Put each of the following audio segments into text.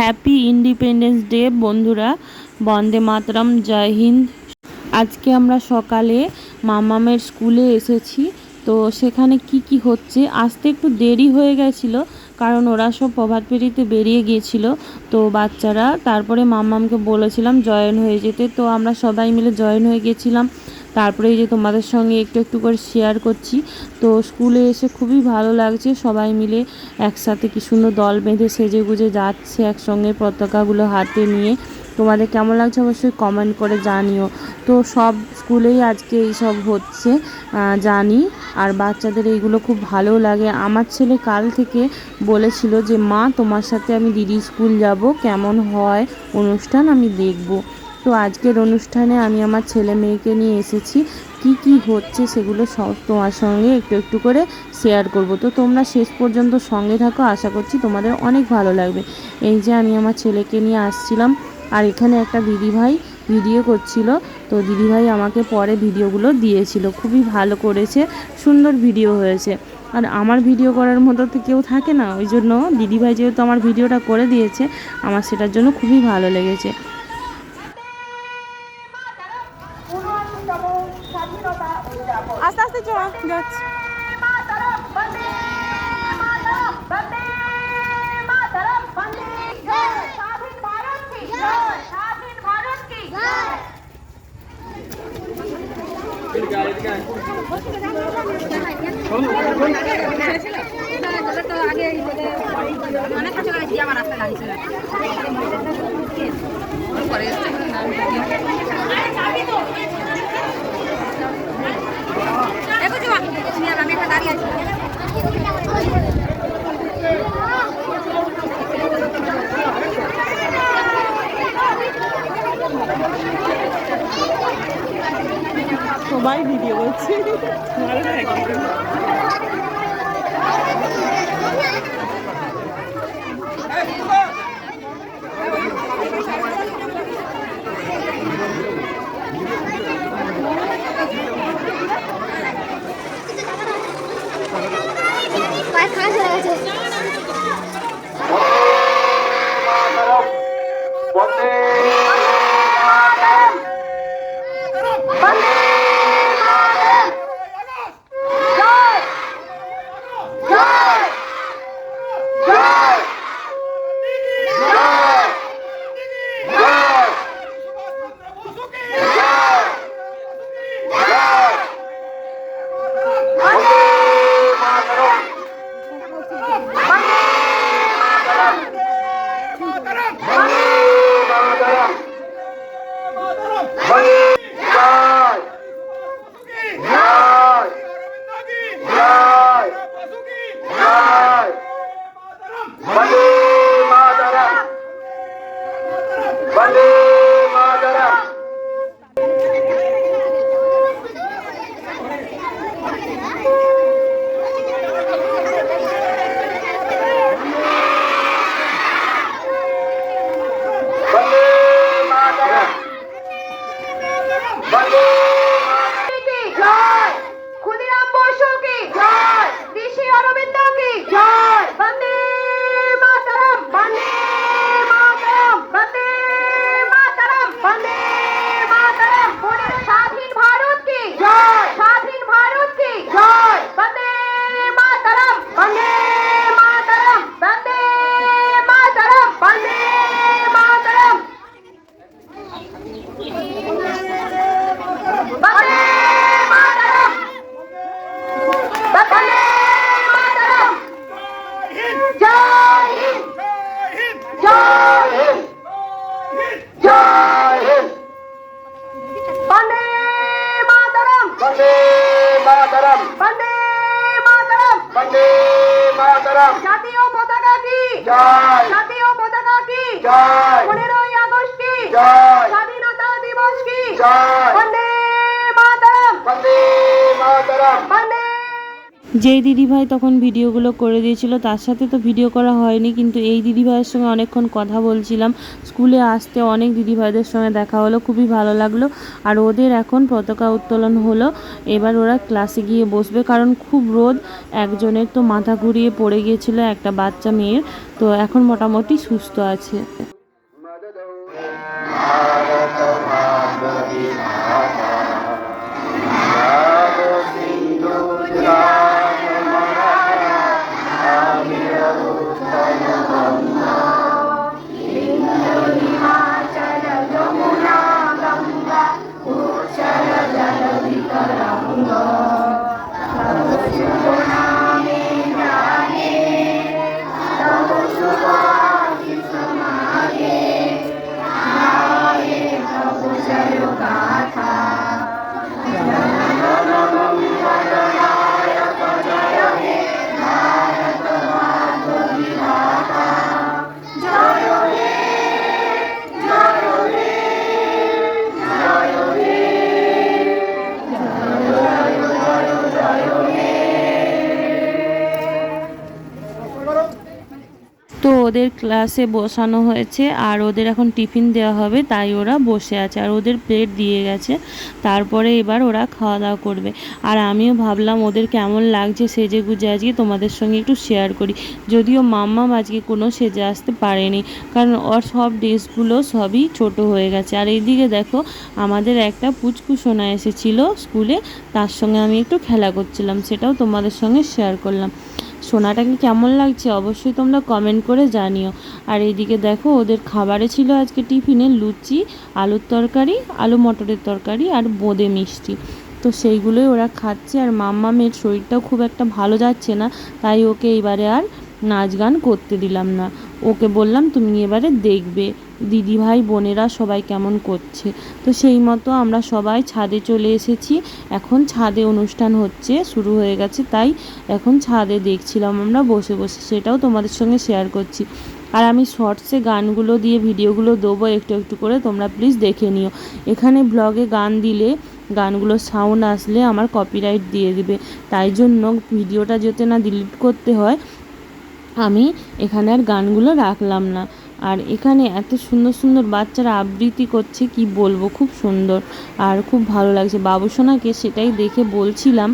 Happy independence day, বন্ধুরা। বন্দে মাতরম, জয় হিন্দ। আজকে আমরা সকালে মামামের স্কুলে এসেছি। তো সেখানে কি কি হচ্ছে? আসতে একটু দেরি হয়ে গেছিল, কারণ ওরা সব প্রভাত পেরিতে বেরিয়ে গিয়েছিল। তো বাচ্চারা, তারপরে মামামকে বলেছিলাম জয়েন হয়ে যেতে। তো আমরা সবাই মিলে জয়েন হয়ে গেছিলাম। তারপরে এই যে তোমাদের সঙ্গে একটু একটু করে শেয়ার করছি। তো স্কুলে এসে খুবই ভালো লাগছে সবাই মিলে একসাথে কি সুন্দর দল বেঁধে সেজে গুজে যাচ্ছে একসঙ্গে পতাকাগুলো হাতে নিয়ে। তোমাদের কেমন লাগছে অবশ্যই কমেন্ট করে জানিও। তো সব স্কুলেই আজকে এই সব হচ্ছে জানি। আর বাচ্চাদের এইগুলো খুব ভালো লাগে। আমার ছেলে কাল থেকে বলেছিল যে, মা, তোমার সাথে আমি দিদি স্কুল যাব। কেমন হয় অনুষ্ঠান আমি দেখব। তো আজকের অনুষ্ঠানে আমি আমার ছেলে মেয়েকে নিয়ে এসেছি। কি কি হচ্ছে সেগুলো সব তোমার সঙ্গে একটু একটু করে শেয়ার করব। তো তোমরা শেষ পর্যন্ত সঙ্গে থাকো, আশা করছি তোমাদের অনেক ভালো লাগবে। এই যে আমি আমার ছেলেকে নিয়ে আসছিলাম, আর এখানে একটা দিদিভাই ভিডিও করছিল। তো দিদিভাই আমাকে পরে ভিডিওগুলো দিয়েছিল। খুবই ভালো করেছে, সুন্দর ভিডিও হয়েছে। আর আমার ভিডিও করার মতো তো কেউ থাকে না, ওই জন্য দিদিভাই যেহেতু আমার ভিডিওটা করে দিয়েছে, আমার সেটার জন্য খুবই ভালো লেগেছে। বসু কি জয় ঋষি অরবিন্দ কি জয় বন্দে মাতরম বন্দে মাতরম বন্দে মাতরম বন্দে মাতরম বলে স্বাধীন ভারত কি জয় স্বাধীন ভারত কি জয় বন্দে মাতরম বন্দে মাতরম বন্দে মাতরম বন্দে মাতরম বন্দে মাতরম বন্দে মাতরম জয় হিন্দ জয় হিন্দ জয় হিন্দ বন্দে মাতরম বন্দে মাতরম বন্দে মাতরম বন্দে মাতরম জাতীয় পতাকা কি জয় জাতীয় পতাকা কি জয় পনেরোই আগস্ট কি জয় স্বাধীনতা দিবস কি জয় বন্দে মাতরম বন্দে মাতরম বন্দে যেই দিদিভাই তখন ভিডিওগুলো করে দিয়েছিল, তার সাথে তো ভিডিও করা হয়নি, কিন্তু এই দিদিভাইয়ের সঙ্গে অনেকক্ষণ কথা বলছিলাম। স্কুলে আসতে অনেক দিদিভাইদের সঙ্গে দেখা হলো, খুবই ভালো লাগল। আর ওদের এখন পতাকা উত্তোলন হলো, এবার ওরা ক্লাসে গিয়ে বসবে, কারণ খুব রোদ, একজনের তো মাথা ঘুরিয়ে পড়ে গিয়েছিল, একটা বাচ্চা মেয়ের, তো এখন মোটামুটি সুস্থ আছে। ওদের ক্লাসে বসানো হয়েছে আর ওদের এখন টিফিন দেওয়া হবে, তাই ওরা বসে আছে আর ওদের প্লেট দিয়ে গেছে। তারপরে এবার ওরা খাওয়া দাওয়া করবে। আর আমিও ভাবলাম ওদের কেমন লাগছে সেজে গুজে আজকে তোমাদের সঙ্গে একটু শেয়ার করি। যদিও মাম্মাম আজকে কোনো সেজে আসতে পারেনি, কারণ ওর সব ড্রেসগুলো সবই ছোট হয়ে গেছে। আর এইদিকে দেখো, আমাদের একটা পুচকু সোনা এসেছিল স্কুলে, তার সঙ্গে আমি একটু খেলা করছিলাম, সেটাও তোমাদের সঙ্গে শেয়ার করলাম। সোনাটাকে কেমন লাগছে অবশ্যই তোমরা কমেন্ট করে জানিও। আর এইদিকে দেখো, ওদের খাবারে ছিল আজকে টিফিনে লুচি, আলুর তরকারি, আলু মটরের তরকারি আর বোঁদে মিষ্টি। তো সেইগুলোই ওরা খাচ্ছে আর মাম্মা মেয়ের শরীরটাও খুব একটা ভালো যাচ্ছে না, তাই ওকে এইবারে আর নাচ গান করতে দিলাম না। ওকে বললাম, তুমি এবারে দেখবে দিদি ভাই বোনেরা সবাই কেমন করছে। তো সেই মতো আমরা সবাই ছাদে চলে এসেছি। এখন ছাদে অনুষ্ঠান হচ্ছে, শুরু হয়ে গেছে, তাই এখন ছাদে দেখছিলাম আমরা, বসে বসে সেটাও তোমাদের সঙ্গে শেয়ার করছি। আর আমি শর্টসে গানগুলো দিয়ে ভিডিওগুলো দেবো, একটু একটু করে তোমরা প্লিজ দেখে নিও। এখানে ব্লগে গান দিলে, গানগুলো সাউন্ড আসলে আমার কপিরাইট দিয়ে দিবে। তাই জন্য ভিডিওটা যাতে না ডিলিট করতে হয় আমি এখানে আর গানগুলো রাখলাম না। আর এখানে এত সুন্দর সুন্দর বাচ্চারা আবৃত্তি করছে, কি বলব, খুব সুন্দর। আর খুব ভালো লাগছে। বাবুসোনাকে সেটাই দেখে বলছিলাম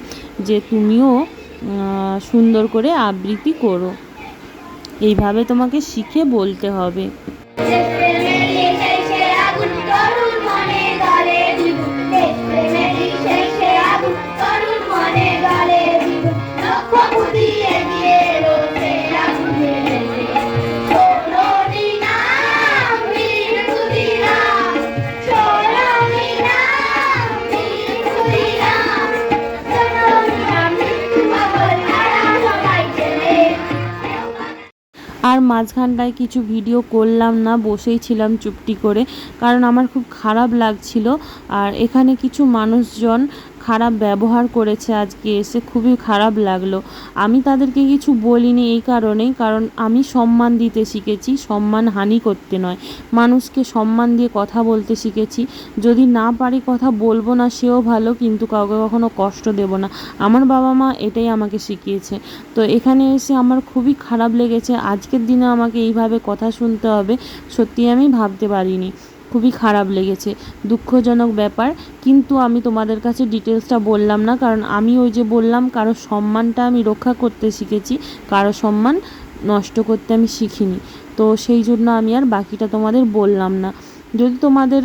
যে, তুমিও সুন্দর করে আবৃত্তি করো। এইভাবে তোমাকে শিখে বলতে হবে। আর মাঝখানটায় কিছু ভিডিও করলাম না, বসেই ছিলাম চুপটি করে। কারণ আমার খুব খারাপ লাগছিল। আর এখানে কিছু মানুষজন খারাপ ব্যবহার করেছে আজকে, এসে খুবই খারাপ লাগল। আমি তাদেরকে কিছু বলিনি এই কারণেই, কারণ আমি সম্মান দিতে শিখেছি, সম্মান হানি করতে নয়। মানুষকে সম্মান দিয়ে কথা বলতে শিখেছি। যদি না পারি কথা বলব না, সেও ভালো, কিন্তু কাউকে কখনো কষ্ট দেব না। আমার বাবা মা এটাই আমাকে শিখিয়েছে। তো এখানে এসে আমার খুবই খারাপ লেগেছে। আজকের দিনে আমাকে এইভাবে কথা শুনতে হবে, সত্যি আমি ভাবতে পারিনি। খুবই খারাপ লেগেছে। দুঃখজনক ব্যাপার। কিন্তু আমি তোমাদের কাছে ডিটেলসটা বললাম না, কারণ আমি ওই যে বললাম, কারও সম্মানটা আমি রক্ষা করতে শিখেছি, কারও সম্মান নষ্ট করতে আমি শিখিনি। তো সেই জন্য আমি আর বাকিটা তোমাদের বললাম না। যদি তোমাদের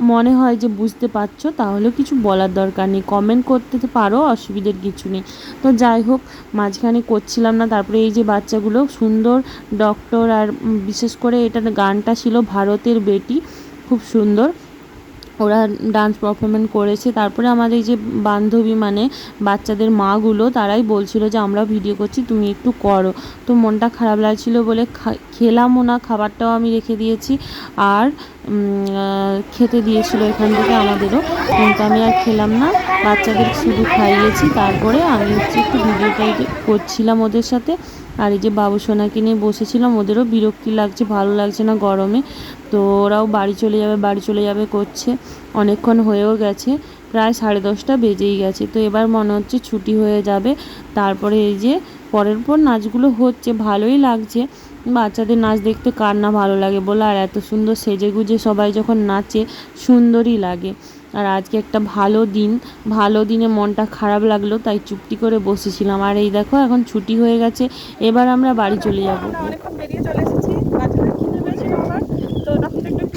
মনে হয় যে বুঝতে পারছ, তাহলে কিছু বলার দরকার নেই। কমেন্ট করতে পারো, অসুবিধের কিছু নেই। তো যাই হোক, মাঝখানে করছিলাম না, তারপরে এই যে বাচ্চাগুলো সুন্দর ডক্টর আর বিশেষ করে এটার গানটা ছিল ভারতের বেটি, খুব সুন্দর। ওরা ডান্স পারফরমেন্স করেছে। তারপরে আমাদের এই যে বান্ধবী মানে বাচ্চাদের মাগুলো, তারাই বলছিল যে, আমরা ভিডিও করছি, তুমি একটু করো। তো মনটা খারাপ লাগছিল বলে খেলামও না, খাবারটাও আমি রেখে দিয়েছি। আর খেতে দিয়েছিল এখান থেকে আমাদেরও। কিন্তু আমি আর খেলাম না। বাচ্চাদের শুধু খাইয়েছি। তারপরে আমি হচ্ছে একটু ভিডিওটাই করছিলাম ওদের সাথে। আর এই যে বাবু সোনাকে নিয়ে বসেছিলাম, ওদেরও বিরক্তি লাগছে, ভালো লাগছে না গরমে। তো ওরাও বাড়ি চলে যাবে, বাড়ি চলে যাবে করছে। অনেকক্ষণ হয়েও গেছে। প্রায় সাড়ে দশটা বেজেই গেছে। তো এবার মনে হচ্ছে ছুটি হয়ে যাবে। তারপরে এই যে পরের পর নাচগুলো হচ্ছে, ভালোই লাগছে। বাচ্চাদের নাচ দেখতে কার না ভালো লাগে বলো? আর এত সুন্দর সেজে গুজে সবাই যখন নাচে সুন্দরই লাগে। আর আজকে একটা ভালো দিন। ভালো দিনে মনটা খারাপ লাগল তাই চুপটি করে বসেছিলাম। আর এই দেখো এখন ছুটি হয়ে গেছে। এবার আমরা বাড়ি চলে যাব। আমরা অনেকক্ষণ বেরিয়ে চলে এসেছি। বাচ্চাদের খিদে আমার তো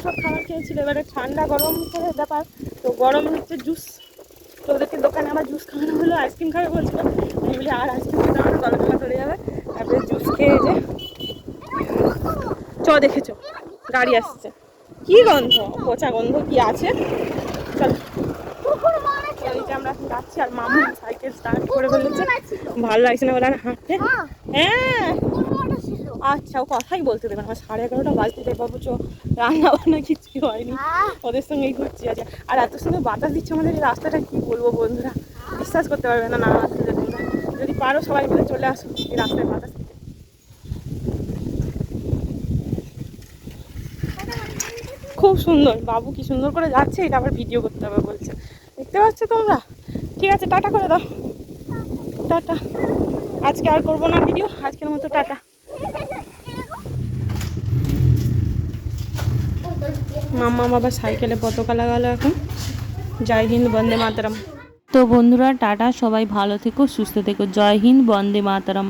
সব খাবার খেয়েছিল। এবারে ঠান্ডা গরম করে ব্যাপার। তো গরম হচ্ছে জুস। তো ওদেরকে দোকানে আবার জুস খাওয়ানো হলো। আইসক্রিম খাবে বলছিল। বলি আর আইসক্রিম খেতে না, গলা ধরে যাবে। তারপরে জুস খেয়ে যে চ দেখেছ? গাড়ি আসছে। কি গন্ধ? পচা গন্ধ কি আছে? চল। যে আমরা যাচ্ছি, আর মামু সাইকেল স্টার্ট করে ফেলেছে। ভালো লাগছে না বলে আর হাঁটতে? হ্যাঁ। আচ্ছা ও কথাই বলতে দেবে আমার সাড়ে এগারোটা বাজতে যাই বাবু, চো রান্না বান্না কিছুই হয়নি। ওদের সঙ্গেই ঘুরছি আছে আর এত সুন্দর বাতাস দিচ্ছে আমাদের এই রাস্তাটা, কি বলব বন্ধুরা? বিশ্বাস করতে পারবে না না আসলে তোমরা। যদি পারো সবাই মিলে চলে আসো, এই রাস্তায় বাতাস খুব সুন্দর। বাবু কি সুন্দর করে যাচ্ছে, এটা আবার ভিডিও করতে হবে বলছে। দেখতে পাচ্ছ তোমরা? ঠিক আছে, টাটা করে দাও। টাটা। আজকে আর করব না ভিডিও আজকের মতো টাটা। মাম্মা বাবা সাইকেলে পতাকা লাগালো এখন। জয় হিন্দ, বন্দে মাতরম। তো বন্ধুরা, টাটা। সবাই ভালো থেকো, সুস্থ থেকো। জয় হিন্দ, বন্দে মাতরম।